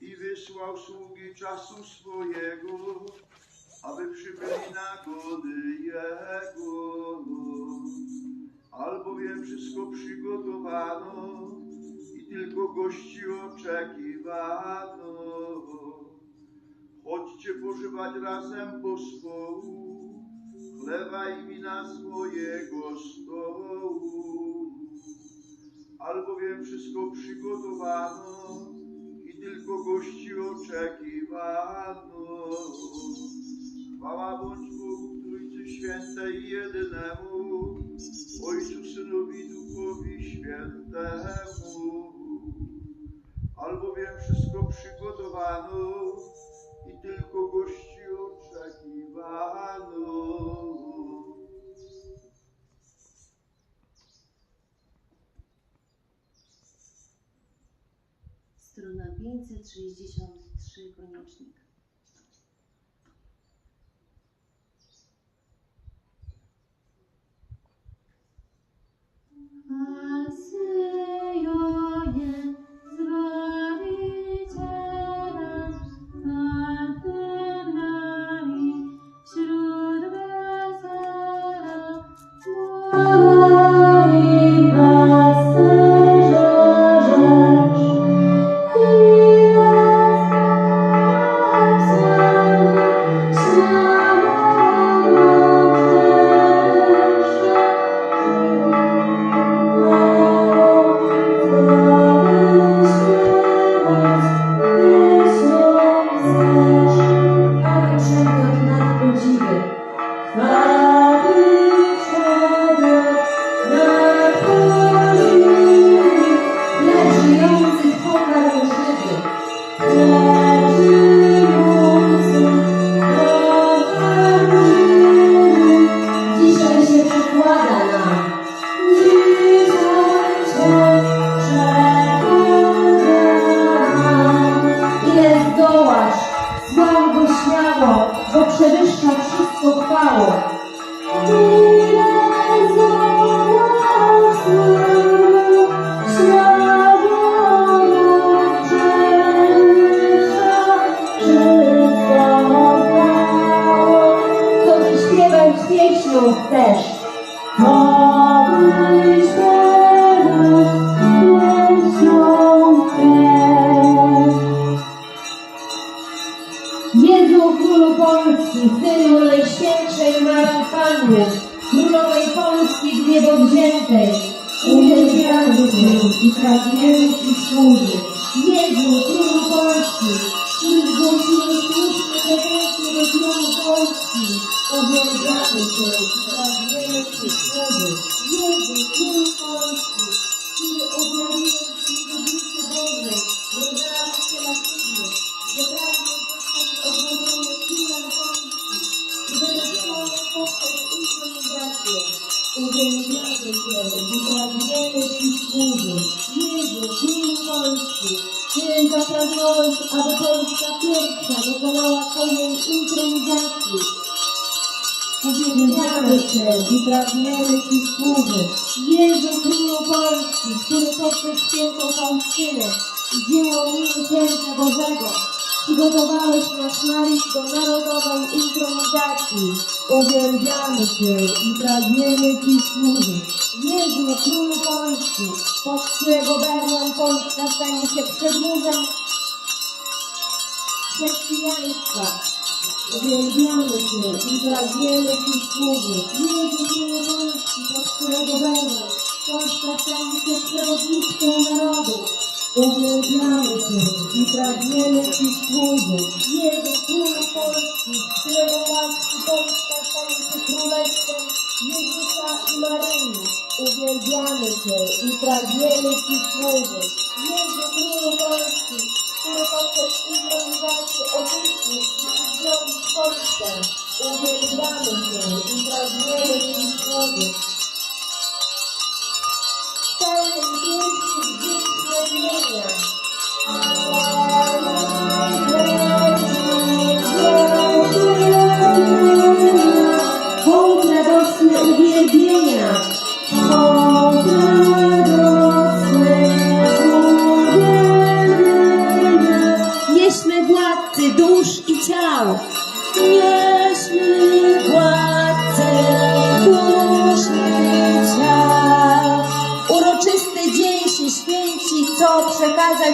i wysłał sługi czasu swojego, aby przybyli na gody Jego. Albowiem wszystko przygotowano i tylko gości oczekiwano. Chodźcie pożywać razem pospołu, chleba i wina swojego stołu. Albowiem wszystko przygotowano i tylko gości oczekiwano. Chwała bądź Bogu Trójcy Świętej Jedynemu, Ojcu, Synowi, Duchowi Świętemu. Albowiem wszystko przygotowano i tylko gości oczekiwano. Strona 563, koniecznik. Uwielbiamy Cię i pragniemy Ci służyć. Jezu Królu Polski, który poprzez świętą Faustynę i dzieło miłosierdzia Bożego przygotowałeś nasz naród do narodowej intronizacji. Uwielbiamy Cię i pragniemy Ci służyć. Jezu Królu Polski, pod którego berłem Polska stanie się przedmurzem chrześcijaństwa. Uwielbiamy Cię i pragniemy Ci służyć. Jezu Polski, pod którego Polska stanie się przewodnictwem narodu. Uwielbiamy Cię i pragniemy Ci służyć. Jezu Królu Polski, którego łaski Polska stanie się królestwem Jezusa i Maryi. Uwielbiamy Cię i pragniemy Ci służyć. Jezu Królu Polski, który poprzez improwizację oczyścisz i uzdrowisz Polskę. Uwielbiamy Cię i pragniemy Ci służyć. Pełnym pięknych wdzięcznych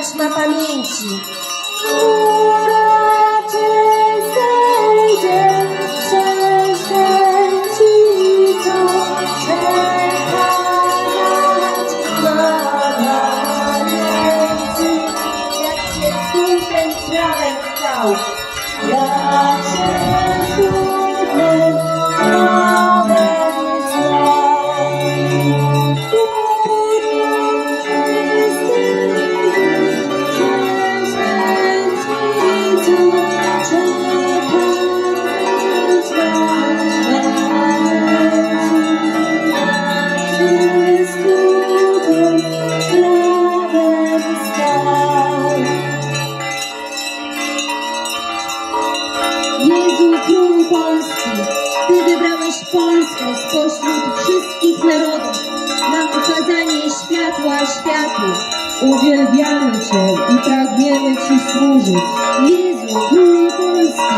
satisfatoriamente. Polski, Ty wybrałeś Polskę spośród wszystkich narodów na ukazanie światła światu. Uwielbiamy Cię i pragniemy Ci służyć. Jezu Królu Polski,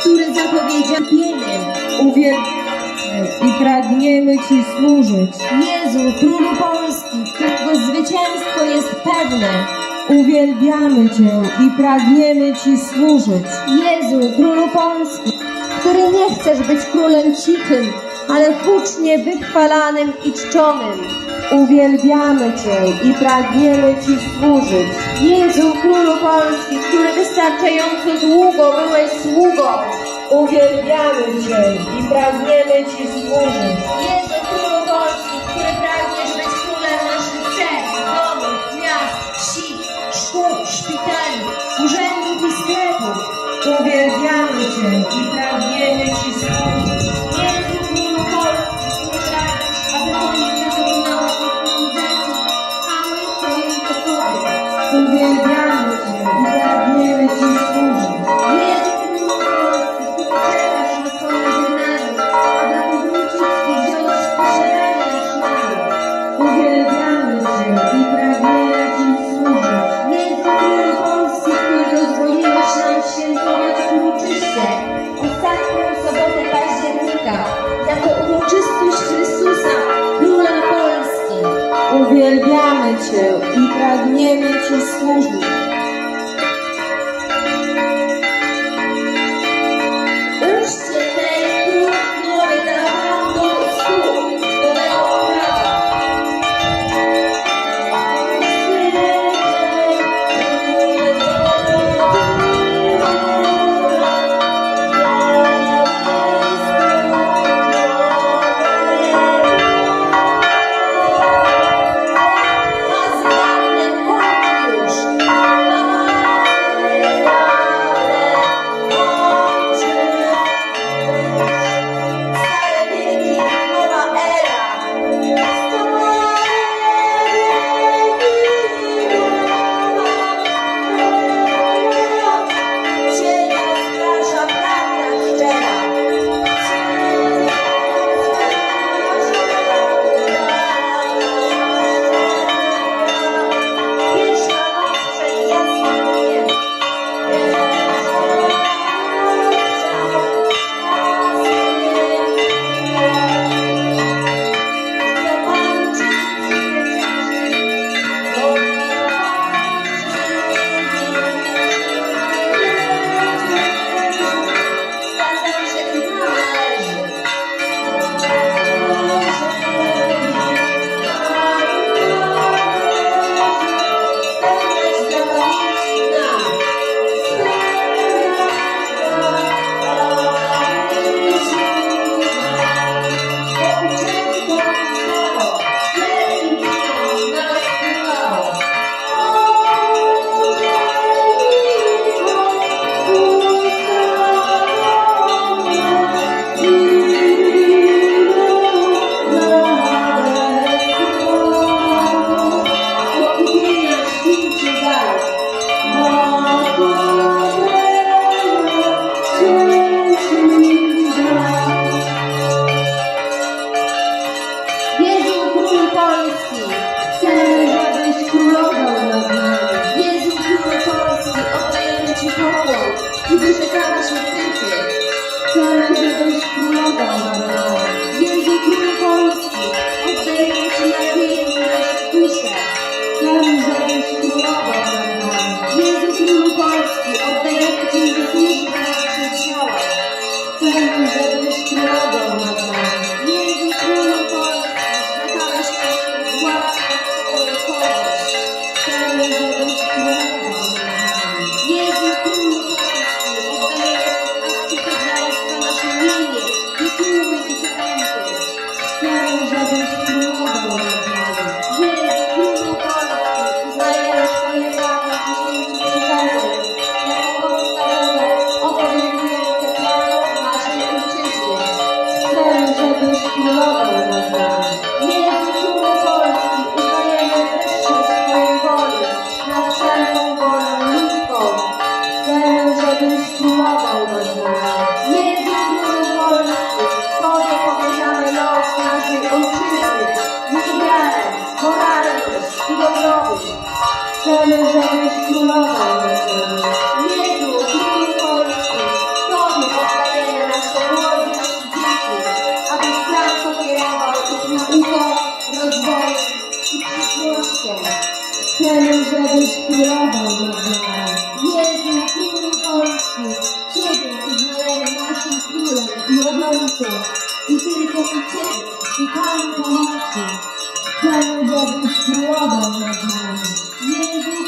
który zapowiedział pienię. Uwielbiamy i pragniemy Ci służyć. Jezu Królu Polski, którego zwycięstwo jest pewne. Uwielbiamy Cię i pragniemy Ci służyć. Jezu Królu Polski, który nie chcesz być królem cichym, ale hucznie wychwalanym i czczonym. Uwielbiamy Cię i pragniemy Ci służyć. Jezu Królu Polski, który wystarczająco długo byłeś sługą. Uwielbiamy Cię i pragniemy Ci służyć. Jezu Uwielbiamy Cię i pragniemy Ci służyć.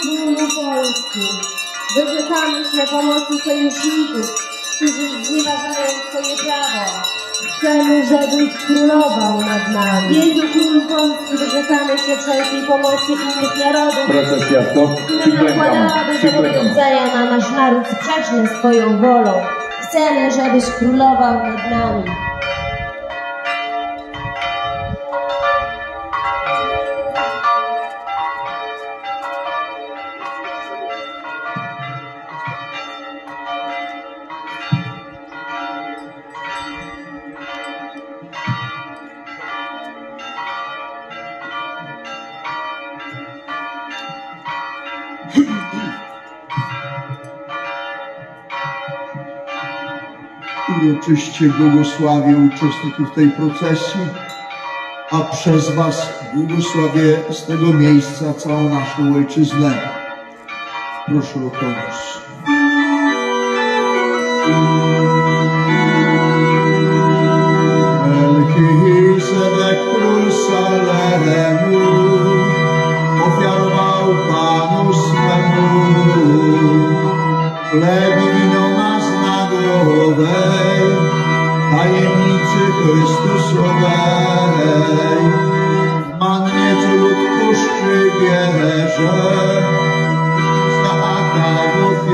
Królu Polski, wyrzekamy się pomocy sojuszników, którzy znieważają Twoje prawo. Chcemy, żebyś królował nad nami. Jezu, Królu Polski, wyrzekamy się wszelkiej pomocy innych narodów, Procesja stop, która przyklękamy, nakładałaby zobowiązania na nasz naród sprzeczne z Twoją wolą. Chcemy, żebyś królował nad nami. Uroczyście błogosławię uczestników tej procesji, a przez Was błogosławię z tego miejsca całą naszą ojczyznę. Proszę o pomoc. Melchizedek król Salemu ofiarował Panu swemu chleb Chrystusowej. W mannie co lud puszczy bierze, znaka w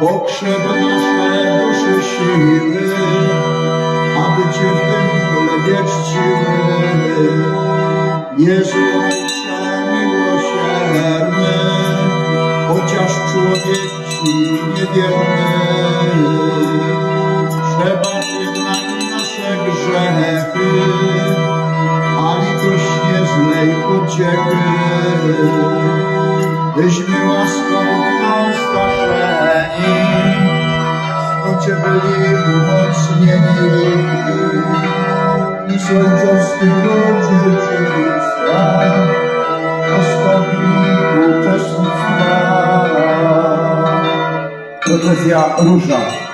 pokrzep nasze duszy siły, aby Cię w tym chlebie czciły. Jezu Ojcze miłosierny, chociaż człowiek Ci niewierny, przebacz jednak nasze grzechy, a litość nie zlej pociechy. Byśmy łaską Cię byli umocnieni i sędziowskim ludzie dziedzictwa nastąpili uczestnictwa. Procesja rusza.